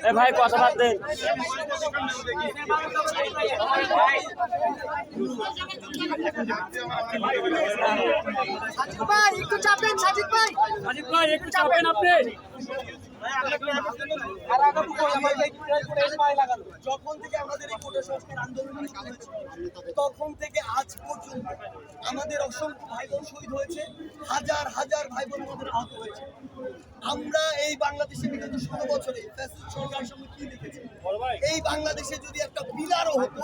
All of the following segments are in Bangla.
এ ভাই কথা বাদ দেন ভাই একটু চাপেন সাজিদ ভাই। সাজিদ ভাই একটু চাপেন আপনি যখন থেকে আমাদের এই কোটা সংস্কার তখন থেকে আজ পর্যন্ত আমাদের অসংখ্য ভাই বোন শহীদ হয়েছে, হাজার হাজার ভাই বোন আমাদের আহত হয়েছে। আমরা এই বাংলাদেশে বিগত ষোলো বছরে কি দেখেছি? এই বাংলাদেশে যদি একটা পিলারও হতো,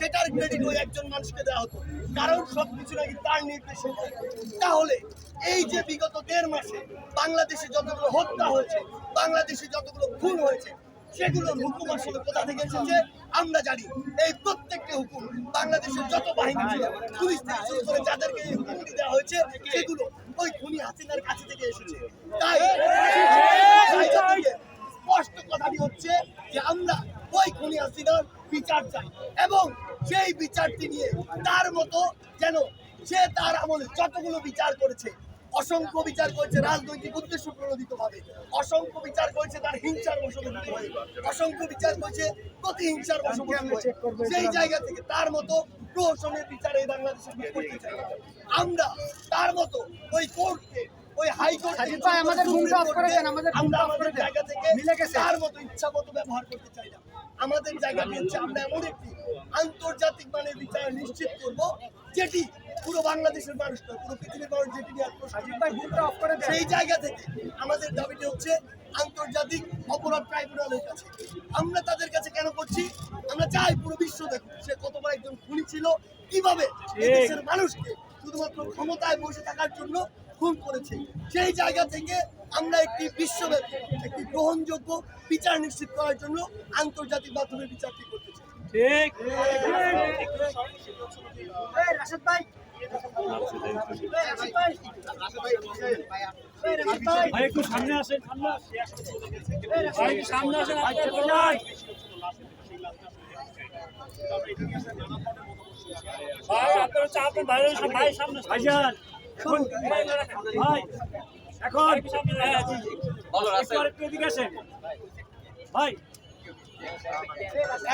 সেটার ক্রেডিট ওই একজন মানুষকে দেওয়া হতো। কারণ সবকিছু নাকি তার নির্দেশে। তাহলে এই যে বিগত দেড় মাসে বাংলাদেশে যতগুলো হত্যা হয়েছে, বাংলাদেশে যতগুলো খুন হয়েছে সেগুলোর হুকুম আসলে কোথা থেকে এসেছে? আমরা জানি। এই প্রত্যেকটা হুকুম বাংলাদেশের যত বাহিনী ছিল, পুলিশ থেকে করে যাদেরকে এই হুকুমটি দেওয়া হয়েছে, সেগুলো ওই খুনি হাসিনার কাছে থেকে এসেছে। তাই স্পষ্ট কথাটি হচ্ছে যে আমরা ওই খুনি হাসিনার বিচার চাই এবং সেই বিচারটি নিয়ে তার মতো যেন সে তার আমলে যতগুলো বিচার করেছে অসংখ্য বিচার করেছে রাজনৈতিক উদ্দেশ্য প্রণোদিত ভাবে। অসংখ্য বিচার করেছে তার হিংসার হয়ে। অসংখ্য বিচার করেছে প্রতিহিংসার বশবর্তী হয়ে। সেই জায়গা থেকে তার মতো প্রহসনের বিচার এই বাংলাদেশে আমরা করতে চাই। আমরা তার মতো ওই কোর্টকে ওই হাইকোর্ট আমাদের ঘুমটা off করে দেন, আমাদের আমাদের করে দেন। জায়গা থেকে মিলে গেছে। তার মতো ইচ্ছা মতো ব্যবহার করতে চাই না। আমাদের জায়গাটি হচ্ছে আমরা এমন একটি আন্তর্জাতিক মানের বিচার নিশ্চিত করব যেটি পুরো বাংলাদেশের মানুষ না পুরো পৃথিবীর মানুষ যেটি নিয়ে সেই জায়গা থেকে আমাদের দাবিটি হচ্ছে আন্তর্জাতিক অপরাধ ট্রাইব্যুনালের কাছে। আমরা তাদের কাছে কেন করছি? আমরা চাই পুরো বিশ্ব দেখুক সে কতবার একজন খুনি ছিল কীভাবে দেশের মানুষকে শুধুমাত্র ক্ষমতায় বসে থাকার জন্য খুন করেছে। সেই জায়গা থেকে আমরা একটি বিশ্বব্যাপী একটি গ্রহণযোগ্য বিচার নিশ্চিত করার জন্য আন্তর্জাতিক মাধ্যমে বিচারটি করতে চাই? ঠিক রাশেদ ভাই ভাই একটু সামনে আসেন সামনে আসেন। ভাই সামনে ভাই এখন জি, জি। একটু এদিকে আসেন। ভাই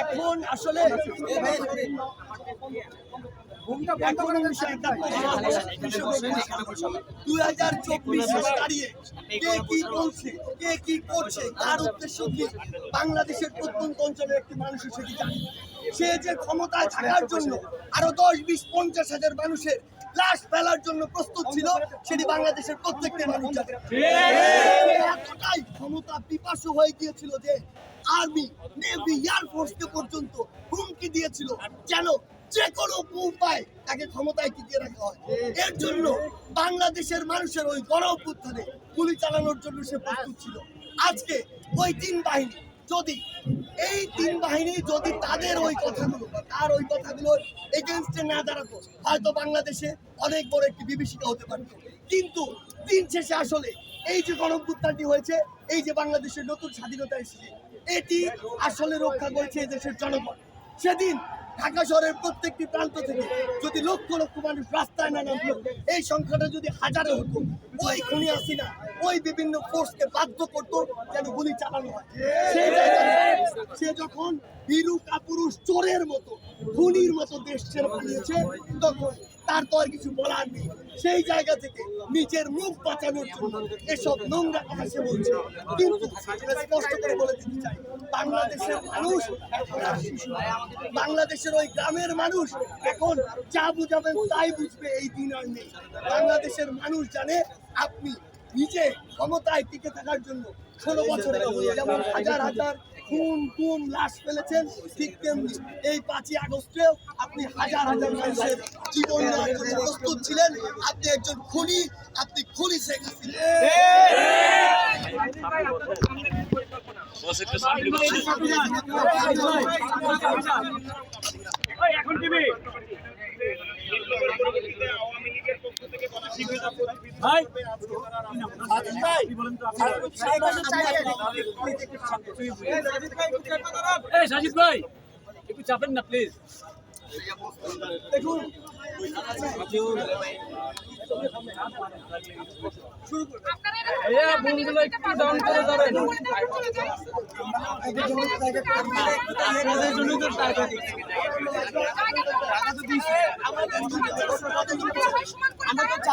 এখন আসলে দুই হাজার চব্বিশ দাঁড়িয়ে কে কি বলছে কে কি করছে তার উদ্দেশ্য কি বাংলাদেশের প্রত্যন্ত অঞ্চলের একটি মানুষের সেটি জানে? সে যে ক্ষমতায় থাকার জন্য আরও দশ বিশ পঞ্চাশ হাজার মানুষের লাশ ফেলার জন্য প্রস্তুত ছিল সেটি বাংলাদেশের প্রত্যেকটি মানুষ জানে। এতটাই ক্ষমতা পিপাসু হয়ে গিয়েছিল যে আর্মি, নেভি এয়ারফোর্সকে পর্যন্ত হুমকি দিয়েছিল। যেন যে কোনো উপায় তাকে ক্ষমতায় টিকিয়ে রাখা হয়। এর জন্য বাংলাদেশের মানুষের ওই গণ অভ্যুত্থানে গুলি চালানোর জন্য সে প্রস্তুত ছিল। আজকে ওই তিন বাহিনী, যদি, এই তিন বাহিনী যদি তাদের ওই কথাগুলো তার ওই কথাগুলো এগেনস্টে না দাঁড়াতো, হয়তো বাংলাদেশে অনেক বড় একটি বিভীষিকা হতে পারত। কিন্তু দিন শেষে আসলে এই যে গণভ্যুত্থানটি হয়েছে, এই যে বাংলাদেশের নতুন স্বাধীনতা এসেছে এটি আসলে রক্ষা করেছে দেশের জনগণ। সেদিন ঢাকা শহরের প্রত্যেকটি প্রান্ত থেকে যদি লক্ষ লক্ষ মানুষ রাস্তায় না নামলো এই সংখ্যাটা যদি হাজারে হতো, ওই খুনি আসিনা ওই বিভিন্ন ফোর্সকে বাধ্য করতো যেন গুলি চালানো হয়। সে যখন বীরু কাপুরুষ চোরের মতো, খুনির মতো দেশ ছেড়ে পালিয়েছে, তখন তার তো আর কিছু বলার নেই। সেই জায়গা থেকে নিজের মুখ বাঁচানোর জন্য এসব নোংরা কথা সে বলছে। কিন্তু স্পষ্ট করে বলে দিতে চাই বাংলাদেশের মানুষ। বাংলাদেশের ওই গ্রামের মানুষ এখন যা বুঝাবেন তাই বুঝবে, এই দিন আর নেই। বাংলাদেশের মানুষ জানে, আপনি নিজে ক্ষমতায় টিকে থাকার জন্য ষোলো বছর যেমন হাজার হাজার খুন গুম লাশ ফেলেছেন ঠিক তেমনি এই পাঁচই আগস্টেও আপনি হাজার হাজার মানুষের জীবন প্রস্তুত ছিলেন। আপনি একজন খুনি আপনি খুনি শেখ হাসিনা। এখন টিভি ভাই সাজিদ ভাই কি বলেন তো এই সাজিদ একটু চাপেন না প্লিজ দেখুন। বন্ধুগুলো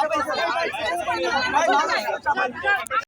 来来来来来来来来来来来来来来